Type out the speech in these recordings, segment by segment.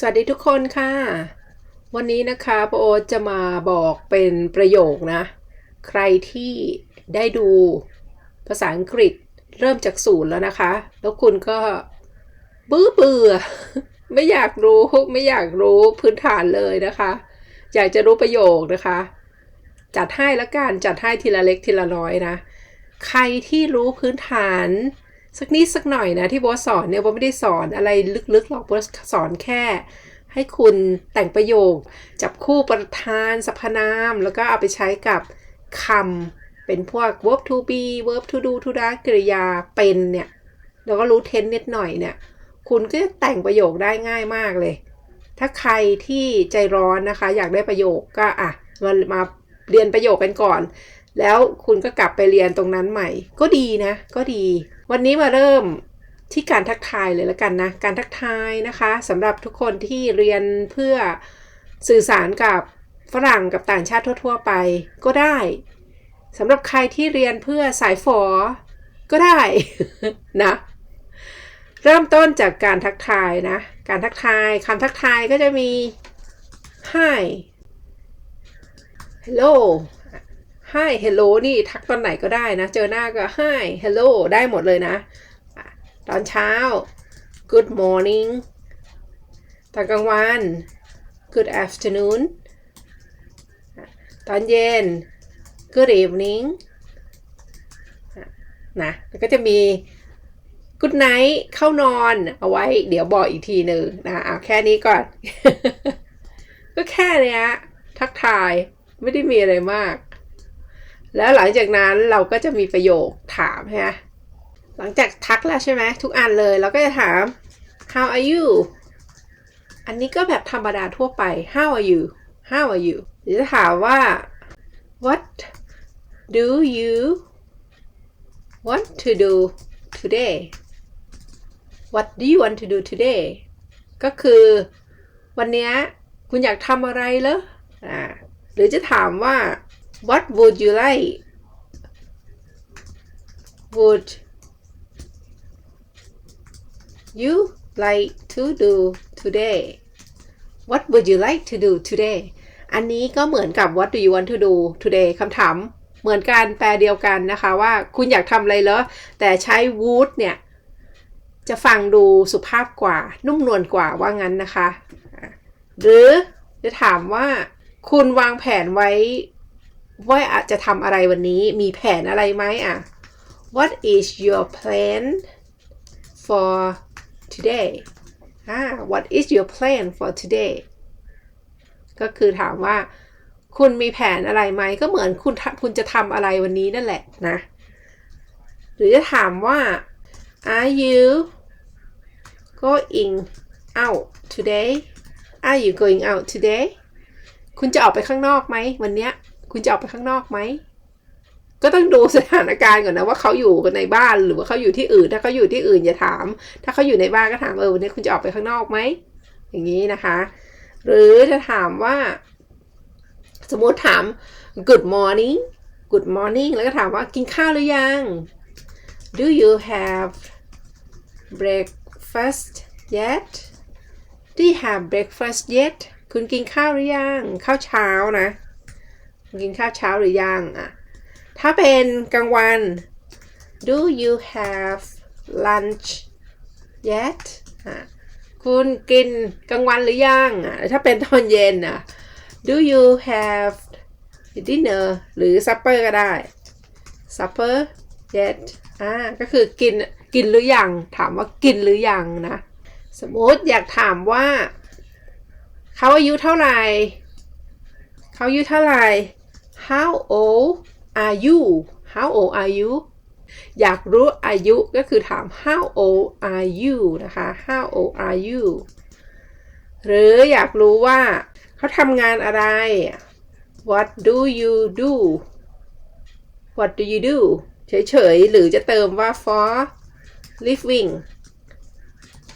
สวัสดีทุกคนค่ะ วันนี้นะคะปโอจะมาบอกเป็นประโยคนะ ใครที่ได้ดูภาษาอังกฤษเริ่มจากศูนย์แล้วนะคะ แล้วคุณก็บื้อเบื่อ ไม่อยากรู้ไม่อยากรู้พื้นฐานเลยนะคะ อยากจะรู้ประโยคนะคะ จัดให้ละกันจัดให้ทีละเล็กทีละน้อยนะ ใครที่รู้พื้นฐาน สักนิดสักหน่อยนะที่โบทสอนเนี่ยโบทไม่ได้สอนอะไรลึกๆหรอกโบทสอนแค่ ให้คุณแต่งประโยค จับคู่ประธานสรรพนาม แล้วก็เอาไปใช้กับคำเป็นพวก verb to be verb to do to do กริยาเป็นเนี่ยแล้วก็รู้เทนนิดหน่อยเนี่ย คุณก็จะแต่งประโยคได้ง่ายมากเลย ถ้าใครที่ใจร้อนนะคะ อยากได้ประโยคก็อะมามาเรียนประโยคกันก่อน แล้วคุณก็กลับไปเรียนตรงนั้นใหม่ ก็ดีนะ ก็ดี วันนี้มาเริ่มที่การทักทายเลยล้วกันนะ การทักทายนะคะสำหรับทุกคนที่เรียนเพื่อสื่อสารกับฝรั่งกับต่างชาติทั่ว ๆ ไปก็ได้สำหรับใครที่เรียนเพื่อสายฝอ ก็ได้นะเริ่มต้นจากการทักทายนะ การทักทายคำทักทายก็จะมี hi hello hi hello นี่ทักตอนไหนก็ได้นะ เจอหน้าก็ hi hello ได้หมดเลยนะ ตอนเช้า good morning ตอนกลางวัน good afternoon ตอนเย็น good evening นะแล้วก็จะมี good night เข้านอนเอาไว้ เดี๋ยวบอกอีกทีหนึ่งนะเอาแค่นี้ก่อน ก็แค่นี้ทักทายไม่ได้มีอะไรมาก แล้วหลังจากนั้นเราก็จะมีประโยคถามใช่ไหมหลังจากทักแล้วใช่ไหมทุกอันเลย เราก็จะถาม how are you อันนี้ก็แบบธรรมดาทั่วไป how are you how are you หรือจะถามว่า what do you want to do today what do you want to do today ก็คือวันนี้คุณอยากทำอะไรเหรออ่าหรือจะถามว่า what would you like would you like to do today what would you like to do today อันนี้ก็เหมือนกับ what do you want to do today คำถามเหมือนกันแปลเดียวกันนะคะว่าคุณอยากทำอะไรเหรอ แต่ใช้ would เนี่ย จะฟังดูสุภาพกว่า นุ่มนวลกว่าว่างั้นนะคะ หรือจะถามว่าคุณวางแผนไว้ ว่าอาจจะทำอะไรวันนี้มีแผนอะไรไหมอะ What is your plan for today อ่า What is your plan for today ก็คือถามว่าคุณมีแผนอะไรไหมก็เหมือนคุณคุณจะทำอะไรวันนี้นั่นแหละนะ หรือจะถามว่า Are you going out today Are you going out today คุณจะออกไปข้างนอกไหมวันเนี้ย คุณจะออกไปข้างนอกไหม ก็ต้องดูสถานการณ์ก่อนนะว่าเขาอยู่ในบ้านหรือว่าเขาอยู่ที่อื่น ถ้าเขาอยู่ที่อื่นอย่าถาม ถ้าเขาอยู่ในบ้านก็ถามเออวันนี้คุณจะออกไปข้างนอกไหมอย่างนี้นะคะ หรือจะถามว่า สมมติถาม good morning good morning แล้วก็ถามว่ากินข้าวหรือยัง do you have breakfast yet do you have breakfast yet คุณกินข้าวหรือยัง ข้าวเช้านะ กินข้าวเช้าหรือยังอะถ้าเป็นกลางวัน do you have lunch yet อะคุณกินกลางวันหรือยังอะถ้าเป็นตอนเย็นอะ do you have dinner หรือ supper ก็ได้ supper yet อ่าก็คือกินกินหรือยัง ถามว่ากินหรือยังนะ สมมติอยากถามว่า เขาอายุเท่าไหร่ เขาอายุเท่าไหร่ How old are you How old are you อยากรู้อายุก็คือถาม How old are you นะคะ How old are you หรืออยากรู้ว่าเขาทำงานอะไร What do you do What do you do เฉยๆ หรือจะเติมว่า for living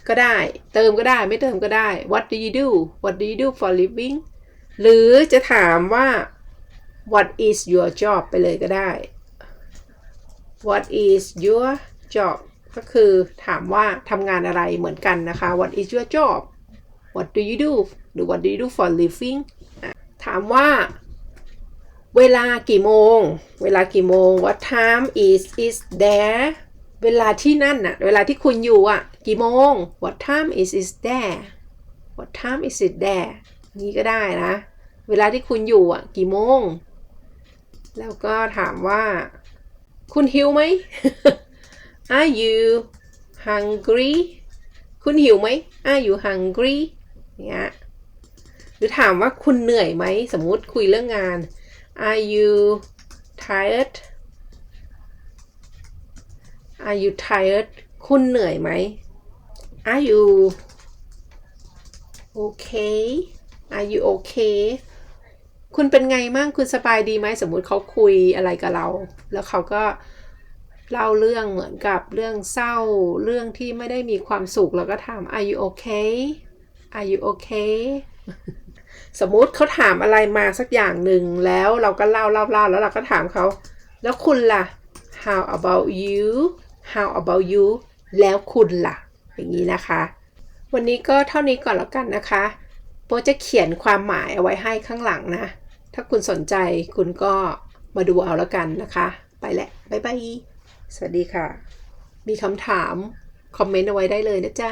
ก็ได้ เติมก็ได้ ไม่เติมก็ได้ What do you do What do you do for living หรือจะถามว่า What is your job ไปเลยก็ได้ What is your job ก็คือถามว่าทำงานอะไรเหมือนกันนะคะ What is your job what do you do หรือ what do you do for living ถามว่า เวลากี่โมง เวลากี่โมง what time is is there เวลาที่นั่นน่ะ เวลาที่คุณอยู่อะ กี่โมง what time is is there what time is it there นี้ก็ได้นะ เวลาที่คุณอยู่อะ กี่โมง แล้วก็ถามว่า คุณหิวไหม Are you hungry คุณหิวไหม Are you hungry เนี่ยหรือถามว่าคุณเหนื่อยไหม สมมุติคุยเรื่องงาน Are you tired Are you tired คุณเหนื่อยไหม Are you okay Are you okay คุณเป็นไงมั่งคุณสบายดีไหมสมมุติเขาคุยอะไรกับเรา แล้วเขาก็เล่าเรื่องเหมือนกับเรื่องเศร้าเรื่องที่ไม่ได้มีความสุขแล้วก็ถาม Are you okay Are you okay สมมุติเขาถามอะไรมาสักอย่างหนึ่งแล้วเราก็เล่าเล่าเล่าแล้วเราก็ถามเขา แล้วคุณล่ะ How about you How about you แล้วคุณล่ะ อย่างนี้นะคะ วันนี้ก็เท่านี้ก่อนแล้วกันนะคะโปจะเขียนความหมายเอาไว้ให้ข้างหลังนะ ถ้าคุณสนใจคุณก็มาดูเอาแล้วกันนะคะ ไปแหละบ๊ายบาย สวัสดีค่ะ มีคำถาม คอมเมนต์เอาไว้ได้เลยนะจ๊ะ